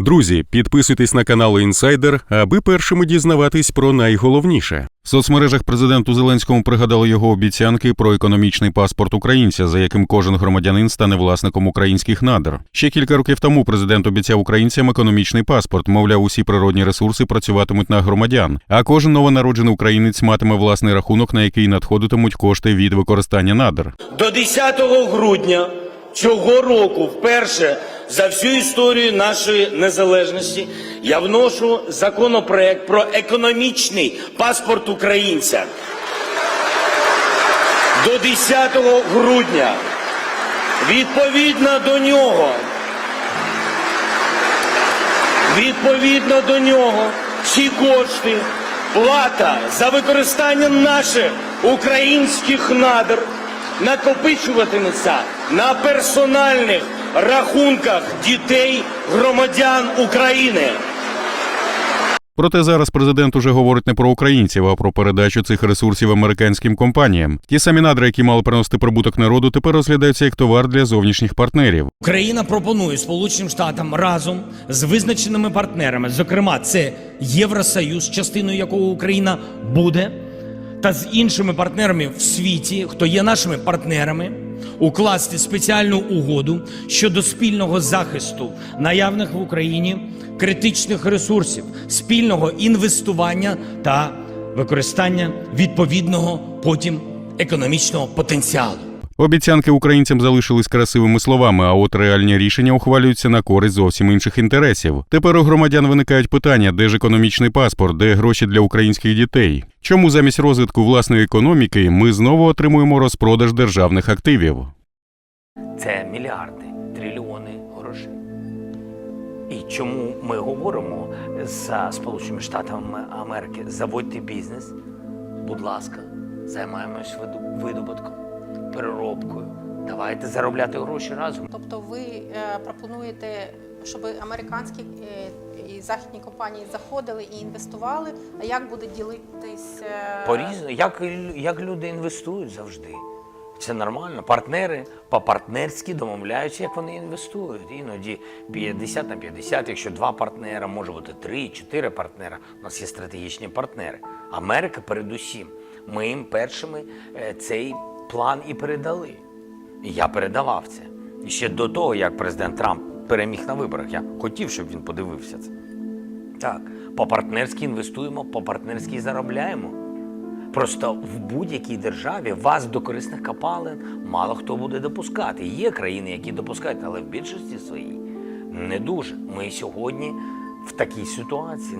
Друзі, підписуйтесь на канал Інсайдер, аби першими дізнаватись про найголовніше. В соцмережах президенту Зеленському пригадали його обіцянки про економічний паспорт українця, за яким кожен громадянин стане власником українських надр. Ще кілька років тому президент обіцяв українцям економічний паспорт. Мовляв, усі природні ресурси працюватимуть на громадян, а кожен новонароджений українець матиме власний рахунок, на який надходитимуть кошти від використання надр. До 10 грудня цього року, вперше за всю історію нашої незалежності, я вношу законопроект про економічний паспорт українця. До 10 грудня. Відповідно до нього. Відповідно до нього ці кошти, плата за використання наших українських надр накопичуватиметься на персональних рахунках дітей громадян України. Проте зараз президент уже говорить не про українців, а про передачу цих ресурсів американським компаніям. Ті самі надра, які мали приносити прибуток народу, тепер розглядаються як товар для зовнішніх партнерів. Україна пропонує Сполученим Штатам разом з визначеними партнерами, зокрема, це Євросоюз, частиною якого Україна буде, та з іншими партнерами в світі, хто є нашими партнерами, укласти спеціальну угоду щодо спільного захисту наявних в Україні критичних ресурсів, спільного інвестування та використання відповідного потім економічного потенціалу. Обіцянки українцям залишились красивими словами, а от реальні рішення ухвалюються на користь зовсім інших інтересів. Тепер у громадян виникають питання, де ж економічний паспорт, де гроші для українських дітей. Чому замість розвитку власної економіки ми знову отримуємо розпродаж державних активів? Це мільярди, трильйони грошей. І чому ми говоримо за Сполученими Штатами Америки, заводьте бізнес, будь ласка, займаємось видобутком, переробкою. Давайте заробляти гроші разом. Тобто ви е, пропонуєте, щоб американські е, і західні компанії заходили і інвестували. А як буде ділитись е, По-різному, як, як люди інвестують завжди. Це нормально. Партнери по-партнерськи домовляються, як вони інвестують. Іноді 50 на 50, якщо два партнера, може бути три, чотири партнера. У нас є стратегічні партнери. Америка передусім. Ми їм першими е, цей план і передали. Я передавав це. І ще до того, як президент Трамп переміг на виборах, я хотів, щоб він подивився це. Так, по-партнерськи інвестуємо, по-партнерськи заробляємо. Просто в будь-якій державі вас до корисних копалин мало хто буде допускати. Є країни, які допускають, але в більшості своїй не дуже. Ми сьогодні в такій ситуації.